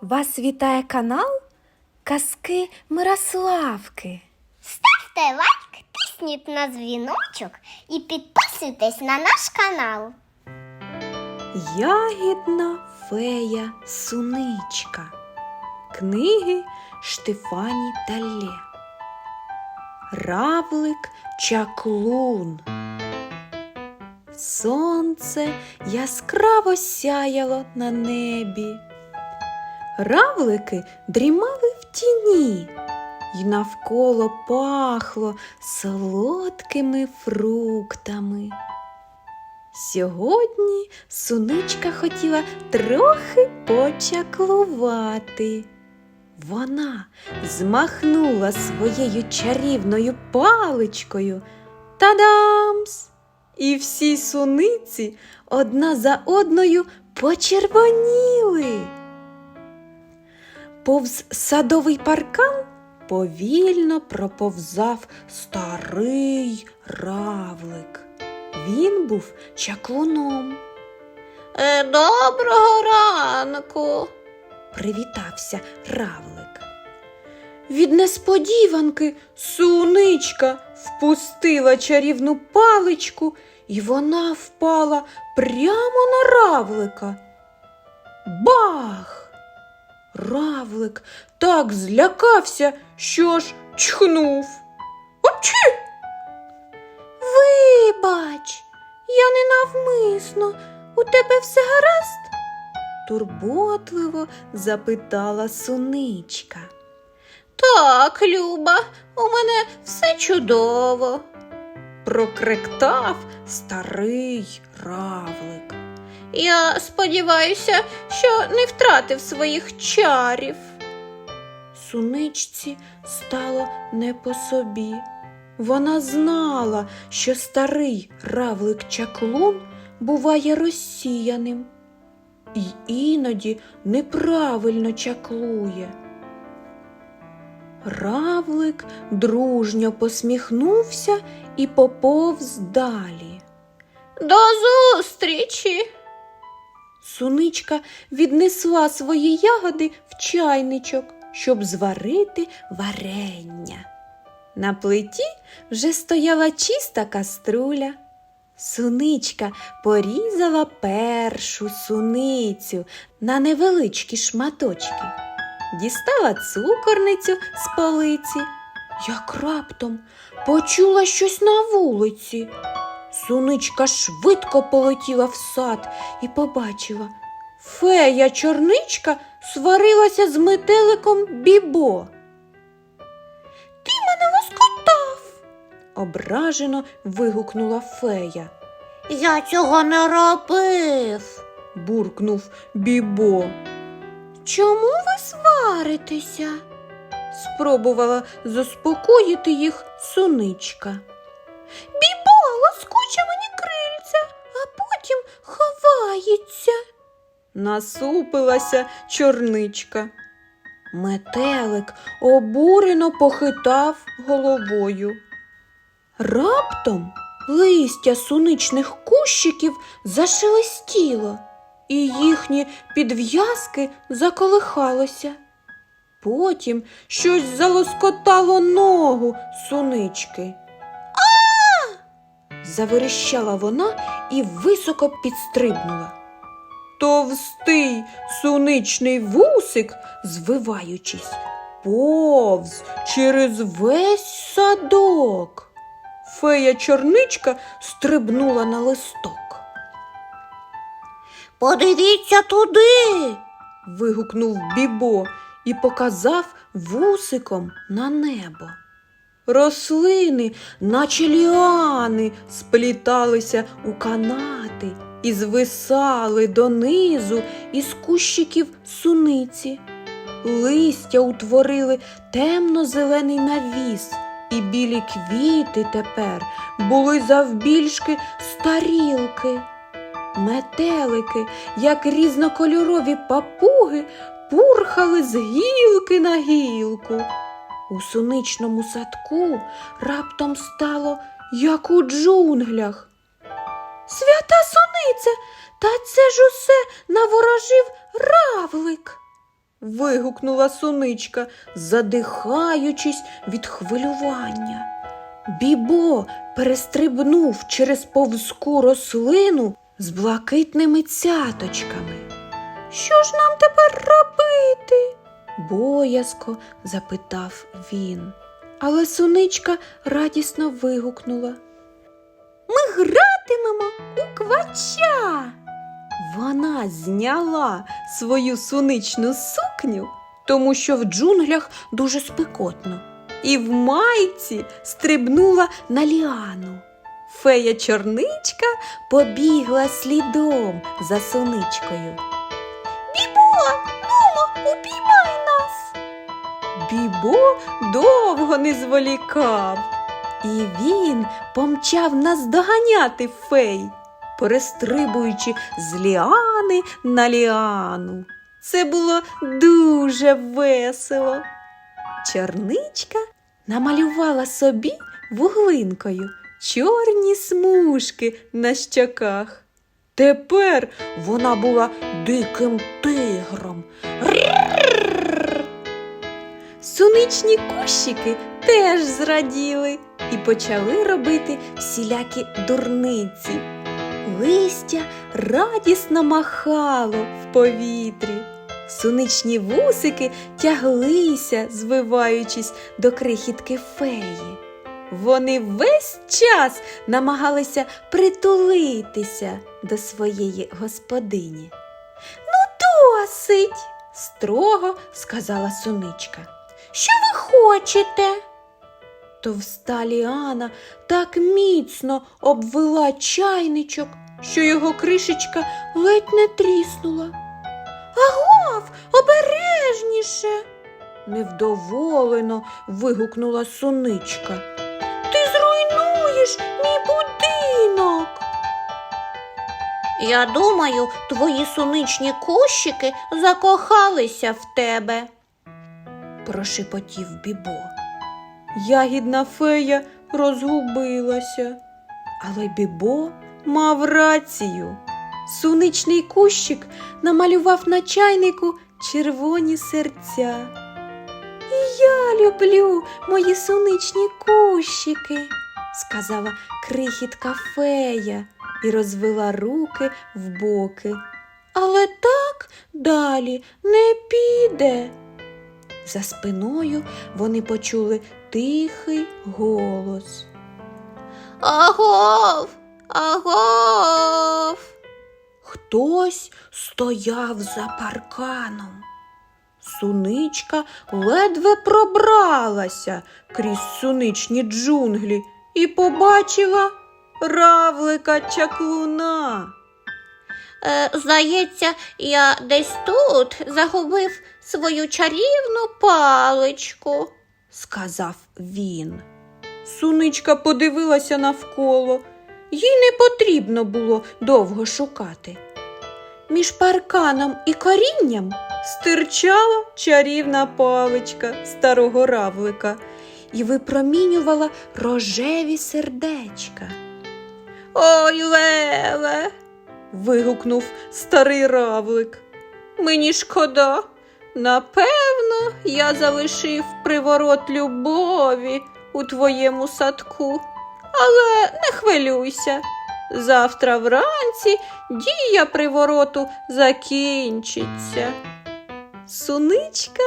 Вас вітає канал Казки Мирославки. Ставте лайк, тисніть на дзвіночок і підписуйтесь на наш канал. Ягідна фея Суничка. Книги Штефані Талле. Равлик Чаклун. Сонце яскраво сяяло на небі. Равлики дрімали в тіні, й навколо пахло солодкими фруктами. Сьогодні суничка хотіла трохи почаклувати. Вона змахнула своєю чарівною паличкою Та-дамс! І всі суниці одна за одною почервоніли. Повз садовий паркан повільно проповзав старий равлик. Він був чаклуном. «Е, Доброго ранку, привітався равлик. Від несподіванки суничка впустила чарівну паличку, і вона впала прямо на равлика. Бах! Равлик так злякався, що ж чхнув. Очі! Вибач, я не навмисно. У тебе все гаразд? турботливо запитала суничка. Так, Люба, у мене все чудово, прокректав старий равлик. Я сподіваюся, що не втратив своїх чарів. Суничці стало не по собі. Вона знала, що старий равлик чаклун буває розсіяним і іноді неправильно чаклує. Равлик дружньо посміхнувся і поповз далі. До зустрічі. Суничка віднесла свої ягоди в чайничок, щоб зварити варення. На плиті вже стояла чиста каструля. Суничка порізала першу суницю на невеличкі шматочки, дістала цукорницю з полиці, як раптом почула щось на вулиці. Суничка швидко полетіла в сад і побачила. Фея чорничка сварилася з метеликом бібо. Ти мене лоскотав, ображено вигукнула фея. Я цього не робив. буркнув бібо. Чому ви сваритеся? спробувала заспокоїти їх суничка. Бібо лоскоче мені крильця, а потім ховається. Насупилася чорничка. Метелик обурено похитав головою. Раптом листя суничних кущиків зашелестіло, і їхні підв'язки заколихалося. Потім щось залоскотало ногу сунички. Заверещала вона і високо підстрибнула. Товстий суничний вусик, звиваючись, повз через весь садок. Фея чорничка стрибнула на листок. Подивіться туди. вигукнув бібо і показав вусиком на небо. Рослини, наче ліани, спліталися у канати і звисали донизу із кущиків суниці. Листя утворили темно-зелений навіс, і білі квіти тепер були завбільшки старілки. Метелики, як різнокольорові папуги, пурхали з гілки на гілку. У суничному садку раптом стало, як у джунглях. Свята сунице, та це ж усе наворожив равлик. вигукнула суничка, задихаючись від хвилювання. Бібо перестрибнув через повзку рослину з блакитними цяточками. Що ж нам тепер робити? Боязко запитав він. Але суничка радісно вигукнула. Ми гратимемо у квача. Вона зняла свою суничну сукню, тому що в джунглях дуже спекотно, і в майці стрибнула на ліану. Фея чорничка побігла слідом за суничкою. Бібо, нумо, упіймай. Бібо довго не зволікав, і він помчав наздоганяти фей, перестрибуючи з ліани на ліану. Це було дуже весело. Чорничка намалювала собі вуглинкою чорні смужки на щоках. Тепер вона була диким тигром. Суничні кущики теж зраділи і почали робити всілякі дурниці. Листя радісно махало в повітрі. Суничні вусики тяглися, звиваючись до крихітки феї. Вони весь час намагалися притулитися до своєї господині. Ну, досить, строго сказала суничка. Що ви хочете? Товста Ліана так міцно обвела чайничок, що його кришечка ледь не тріснула. Агов, обережніше. Невдоволено вигукнула суничка. Ти зруйнуєш мій будинок. Я думаю, твої суничні кущики закохалися в тебе. Прошепотів Бібо. Ягідна фея розгубилася, але Бібо мав рацію. Суничний кущик намалював на чайнику червоні серця. І я люблю мої суничні кущики, сказала крихітка фея і розвела руки в боки. Але так далі не піде. За спиною вони почули тихий голос. Агов, агов. Хтось стояв за парканом. Суничка ледве пробралася крізь суничні джунглі і побачила равлика чаклуна. Е, здається, я десь тут загубив свою чарівну паличку. сказав він. Суничка подивилася навколо. Їй не потрібно було довго шукати. Між парканом і корінням стирчала чарівна паличка старого равлика і випромінювала рожеві сердечка. Ой, Леле. Вигукнув старий равлик. Мені шкода. Напевно, я залишив приворот любові у твоєму садку. Але не хвилюйся. Завтра вранці дія привороту закінчиться. Суничка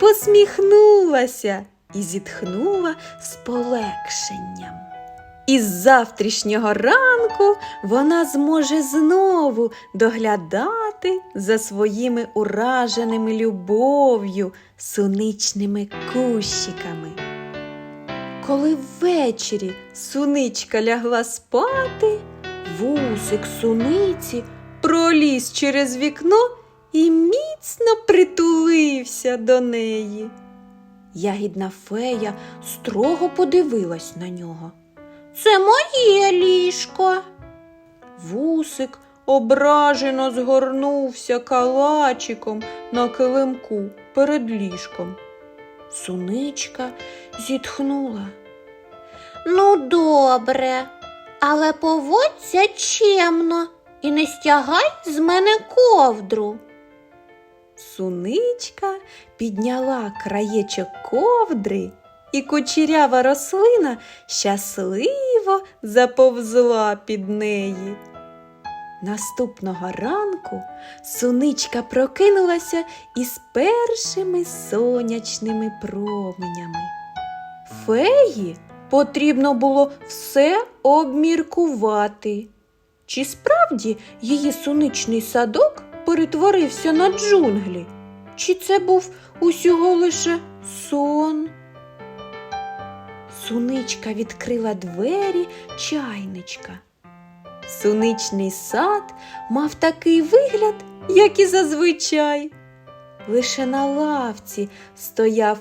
посміхнулася і зітхнула з полегшенням. Із завтрашнього ранку вона зможе знову доглядати за своїми ураженими любов'ю суничними кущиками. Коли ввечері суничка лягла спати, вусик суниці проліз через вікно і міцно притулився до неї. Ягідна фея строго подивилась на нього. Це моє ліжко. Вусик ображено згорнувся калачиком на килимку перед ліжком. Суничка зітхнула. Ну, добре, але поводься чемно і не стягай з мене ковдру. Суничка підняла краєчок ковдри, і кучерява рослина щасливо заповзла під неї. Наступного ранку суничка прокинулася із першими сонячними променями. Феї потрібно було все обміркувати. Чи справді її суничний садок перетворився на джунглі? Чи це був усього лише сон? Суничка відкрила двері чайничка. Суничний сад мав такий вигляд, як і зазвичай. Лише на лавці стояв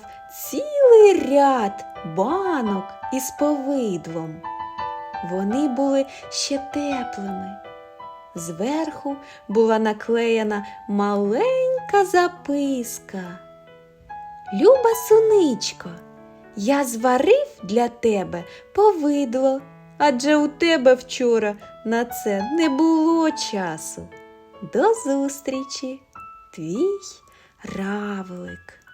цілий ряд банок із повидлом. Вони були ще теплими. Зверху була наклеєна маленька записка. Люба суничко, я зварив для тебе повидло, адже у тебе вчора на це не було часу. До зустрічі, твій равлик.